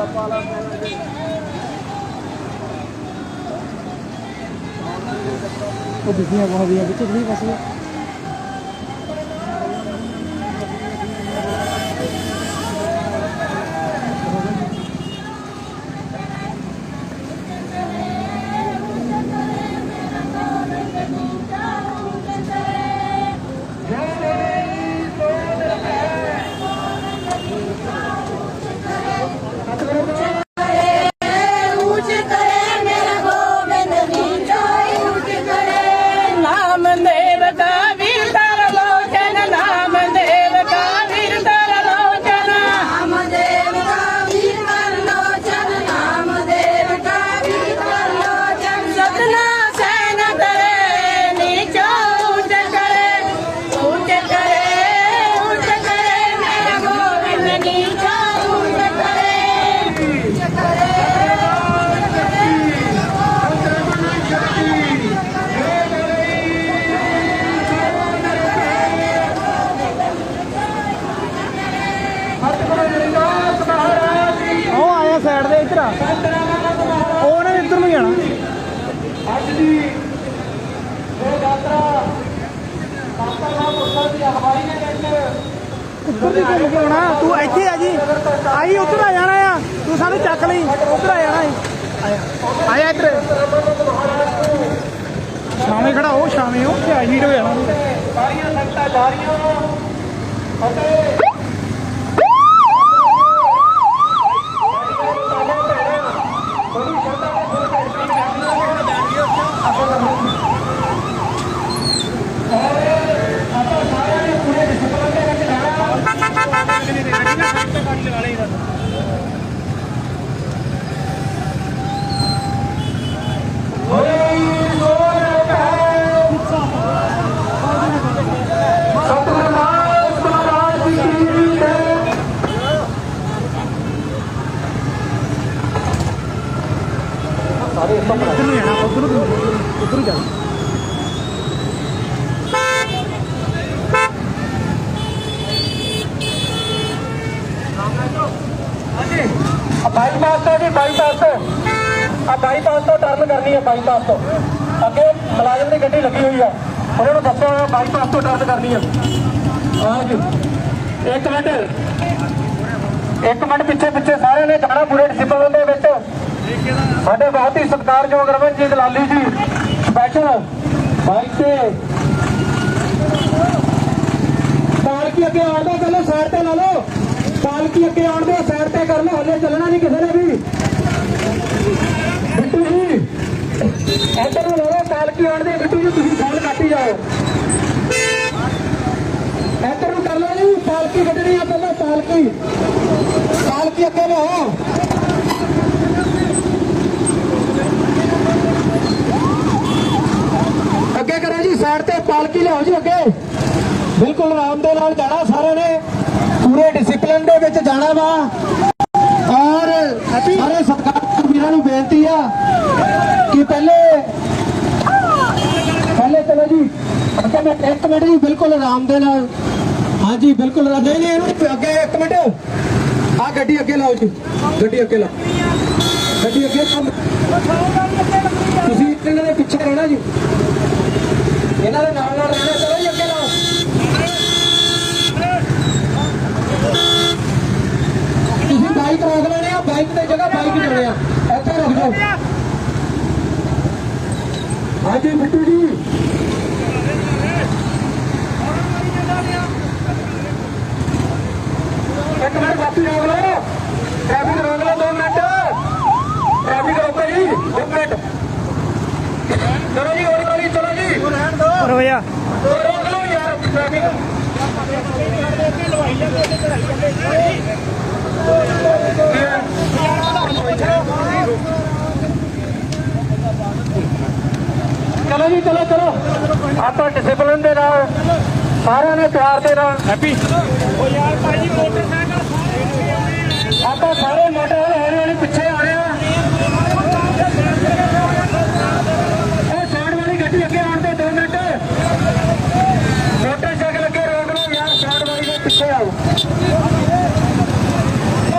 ਦਾ ਪਾਲਾ ਪੈਣਾ ਜੀ ਉਹ ਬਿਜੀਆਂ ਬਹੁਤ ਦੀਆਂ ਵਿੱਚ ਨਹੀਂ ਫਸੇ ਅੱਜ ਦੀ ਇਹ ਯਾਤਰਾ ਮਾਤਾ ਦਾ ਪੁੱਤਰ ਦੀ ਅਗਵਾਈ ਦੇ ਵਿੱਚ ਉੱਧਰ ਦੀ ਘੁੰਮ ਕੇ ਆਉਣਾ। ਤੂੰ ਇੱਥੇ ਆ ਜੀ। ਆਈ ਉੱਧਰ ਆ ਜਾਣਾ ਆ। ਤੂੰ ਸਾਨੂੰ ਚੱਕ ਲਈ। ਉੱਧਰ ਆ ਜਾਣਾ। ਆਇਆ ਆਇਆ ਇੱਧਰ। ਸ਼ਾਮੇ ਖੜਾ ਉਹ ਸ਼ਾਮੇ ਉਹ ਤੇ ਆਈ ਹੋ ਜਾਣਾ ਸਾਰੀਆਂ ਸੰਗਤਾਂ ਜਾ ਰਹੀਆਂ ਅਤੇ ਸਤਿਨਾਮ ਮਹਾਰਾਜ ਦੀ ਕੀ ਜੈ ਉੱਧਰ ਨੂੰ ਜਾਣਾ ਉੱਧਰ ਨੂੰ ਉੱਧਰ ਨੂੰ ਜਾਣਾ ਆ ਬਾਈਪਾਸ ਤੋਂ ਜੀ ਬਾਈਪਾਸ ਤੋਂ ਆ ਬਾਈਪਾਸ ਤੋਂ ਟਰਨ ਕਰਨੀ ਹੈ ਬਾਈਪਾਸ ਤੋਂ। ਅੱਗੇ ਮੁਲਾਜ਼ਮ ਦੀ ਗੱਡੀ ਲੱਗੀ ਹੋਈ ਹੈ ਉਹਨਾਂ ਨੂੰ ਦੱਸਿਆ ਹੋਇਆ ਬਾਈਪਾਸ ਤੋਂ ਟਰਨ ਕਰਨੀ ਆ। ਹਾਂ ਜੀ। ਇੱਕ ਮਿੰਟ। ਇੱਕ ਮਿੰਟ ਪਿੱਛੇ ਪਿੱਛੇ ਸਾਰਿਆਂ ਨੇ ਜਾਣਾ ਪੂਰੇ ਡਿਸਪਲਨ ਦੇ ਵਿੱਚ। ਸਾਡੇ ਬਹੁਤ ਹੀ ਸਤਿਕਾਰਯੋਗ ਰਮਨਜੀਤ ਲਾਲੀ ਜੀ ਸਪੈਸ਼ਲ ਬਾਈਕ ਤੇ। ਪਾਲਕੀ ਅੱਗੇ ਆਉਣ ਦਾ ਪਹਿਲਾਂ ਸਾਈਡ ਤੇ ਲਾ ਲਓ। ਪਾਲਕੀ ਅੱਗੇ ਆਉਣ ਦੇ ਸਾਈਡ ਤੇ ਕਰ ਲਓ, ਹੱਲੇ ਚੱਲਣਾ ਨਹੀਂ ਕਿਸੇ ਨੇ ਵੀ। ਇੱਧਰ ਨੂੰ ਲਓ ਪਾਲਕੀ ਆਉਣ ਦੇ ਬਿੱਟੂ ਜੀ ਤੁਸੀਂ ਫੋਨ ਕੱਟੀ ਜਾਓ। ਇੱਧਰ ਨੂੰ ਕਰ ਲਓ ਜੀ ਪਾਲਕੀ ਕੱਢਣੀ ਆ ਪਹਿਲਾਂ ਪਾਲਕੀ ਪਾਲਕੀ ਅੱਗੇ ਲਿਆਓ ਅੱਗੇ ਕਰੋ ਜੀ ਸਾਈਡ ਤੇ ਪਾਲਕੀ ਲਿਆਓ ਜੀ ਅੱਗੇ। ਬਿਲਕੁਲ ਆਰਾਮ ਦੇ ਨਾਲ ਜਾਣਾ ਸਾਰਿਆਂ ਨੇ। ਪੂਰੇ ਡਿਸਪਲਿਨ ਦੇ ਵਿੱਚ ਜਾਣਾ ਵਾ। ਔਰ ਸਾਰੇ ਸਤਿਕਾਰ ਵੀਰਾਂ ਨੂੰ ਬੇਨਤੀ ਆ ਕਿ ਪਹਿਲੇ ਪਹਿਲੇ ਚਲੋ ਜੀ ਅੱਗੇ ਮੈਂ ਇੱਕ ਮਿੰਟ ਜੀ ਬਿਲਕੁਲ ਆਰਾਮ ਦੇ ਨਾਲ। ਹਾਂਜੀ, ਬਿਲਕੁਲ ਨਹੀਂ ਨਹੀਂ ਇਹਨੂੰ ਅੱਗੇ ਇੱਕ ਮਿੰਟ। ਆ ਗੱਡੀ ਅੱਗੇ ਲਾਓ ਜੀ। ਗੱਡੀ ਅੱਗੇ ਲਾਓ। ਗੱਡੀ ਅੱਗੇ ਤੁਸੀਂ ਇਹਨਾਂ ਦੇ ਪਿੱਛੇ ਰਹਿਣਾ ਜੀ। ਇਹਨਾਂ ਦੇ ਨਾਲ ਨਾਲ ਰਹਿਣਾ, ਚਲੋ ਜੀ, ਅੱਗੇ ਲਾਓ। ਤੁਸੀਂ ਬਾਈਕ ਰੋਕ ਲੈਣੇ ਆ ਬਾਈਕ ਦੀ ਜਗ੍ਹਾ ਬਾਈਕ ਚਲੇ ਆ। ਇੱਥੇ ਰੁਕ ਜਾਓ। ਹਾਂਜੀ ਬਿੱਟੂ ਜੀ। ਇੱਕ ਮਿੰਟ ਬਾਪੀ ਰੋਕ ਲਓ। ਟ੍ਰੈਫਿਕ ਰੋਕ ਲਓ 2 ਮਿੰਟ। ਟ੍ਰੈਫਿਕ ਰੋਕੋ ਜੀ 2 ਮਿੰਟ। ਚਲੋ ਜੀ ਹੌਲੀ ਹੌਲੀ ਚਲੋ ਜੀ। ਪਰ ਹੋਇਆ। ਰੋਕ ਲਓ ਯਾਰ ਟ੍ਰੈਫਿਕ। ਚਲੋ ਜੀ ਚਲੋ ਚਲੋ। ਆਪਾਂ ਡਿਸਪਲਿਨ ਦੇ ਨਾਲ ਸਾਰਿਆਂ ਨੇ ਪਿਆਰ ਦੇ ਨਾਲ। ਹੈਪੀ ਓ ਯਾਰ ਭਾਜੀ ਮੋਟਰਸਾਈਕਲ ਆਪਾਂ ਸਾਰੇ ਮੋਟਰ ਹੌਲੀ ਹੌਲੀ ਪਿੱਛੇ ਆ ਰਹੇ ਆ ਇਹ ਸਾਈਡ ਵਾਲੀ ਗੱਡੀ ਅੱਗੇ ਆਉਣ ਦੇ 2 ਮਿੰਟ ਮੋਟਰਸਾਈਕਲ ਅੱਗੇ ਰੋਕ ਲਓ ਯਾਰ ਸਾਈਡ ਵਾਲੀ ਦੇ ਪਿੱਛੇ ਆਓ ਉਹ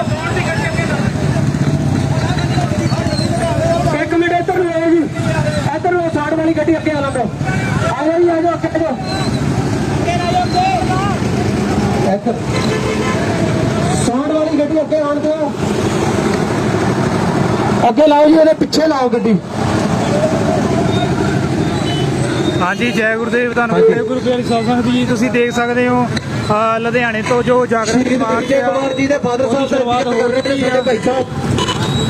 ਸਾਈਡ ਦੀ ਗੱਡੀ ਅੱਗੇ ਇੱਕ ਮਿੰਟ ਇੱਧਰ ਨੂੰ ਆਓ ਜੀ ਇੱਧਰ ਨੂੰ ਸਾਈਡ ਵਾਲੀ ਗੱਡੀ ਗੱਡੀ ਅੱਗੇ ਆ ਲੰਬੋ ਆ ਜਾਓ ਜੀ ਆ ਜਾਓ ਅੱਗੇ ਆ ਜਾਓ ਇੱਧਰ ਸਾਊਂਡ ਵਾਲੀ ਗੱਡੀ ਅੱਗੇ ਆਣ ਦਿਓ ਅੱਗੇ ਲਾਓ ਜੀ ਇਹਦੇ ਪਿੱਛੇ ਲਾਓ ਗੱਡੀ। ਹਾਂਜੀ ਜੈ ਗੁਰਦੇਵ ਧੰਨਵਾਦ ਜੈ ਗੁਰੂ ਪਿਆਰੀ ਸਾਹਿਬ ਸੰਗਤ ਜੀ ਤੁਸੀਂ ਦੇਖ ਸਕਦੇ ਹੋ ਲੁਧਿਆਣੇ ਤੋਂ ਜੋ ਜਾਗਰਣ ਮਾਰਚ ਆ ਕੁਮਾਰ ਜੀ ਦੇ ਫਾਦਰ ਸਾਹਿਬ ਸ਼ੁਰੂਆਤ ਹੋ ਰਹੀ ਹੈ ਭਾਈ ਸਾਹਿਬ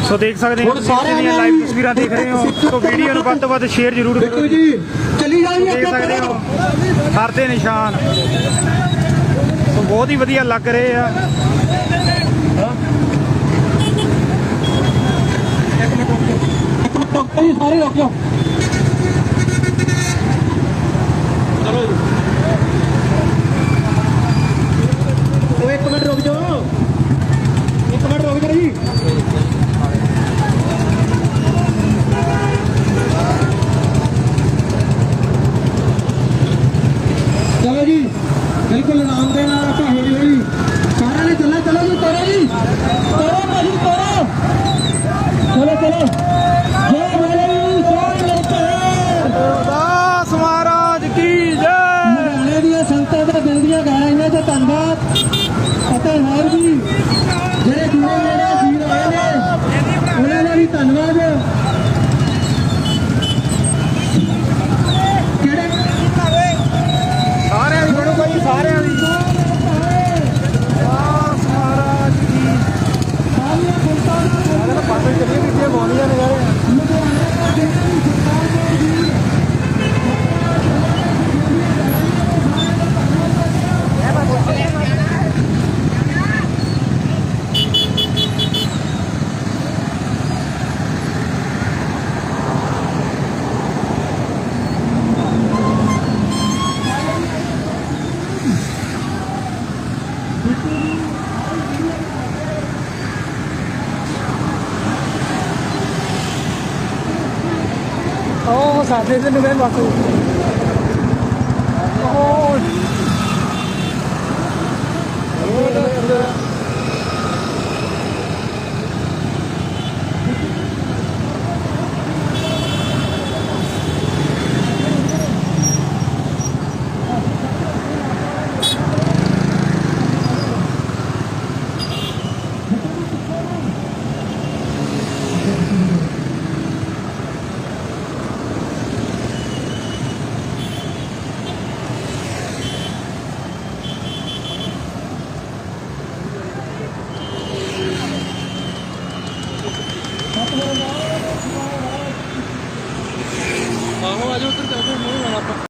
ਸੋ ਦੇਖ ਸਕਦੇ ਹੋ ਦੀਆਂ ਨੇ ਲਾਈਵ ਤਸਵੀਰਾਂ ਦੇਖ ਰਹੇ ਹੋ ਸੋ ਵੀਡੀਓ ਨੂੰ ਵੱਧ ਤੋਂ ਵੱਧ ਸ਼ੇਅਰ ਜ਼ਰੂਰ ਕਰੋ ਜੀ। ਦੇਖ ਸਕਦੇ ਹੋ। ਹਰ ਦੇ ਨਿਸ਼ਾਨ। ਸੋ ਬਹੁਤ ਹੀ ਵਧੀਆ ਲੱਗ ਰਹੇ ਆ। ਡਾਕਟਰ ਸਾਰੇ ਰੁਕ ਚਲੋ ਉਹ ਇੱਕ ਮਿੰਟ ਰੁਕ ਜਾਓ। Oo, sa atin din naman ako. Oo. Oo.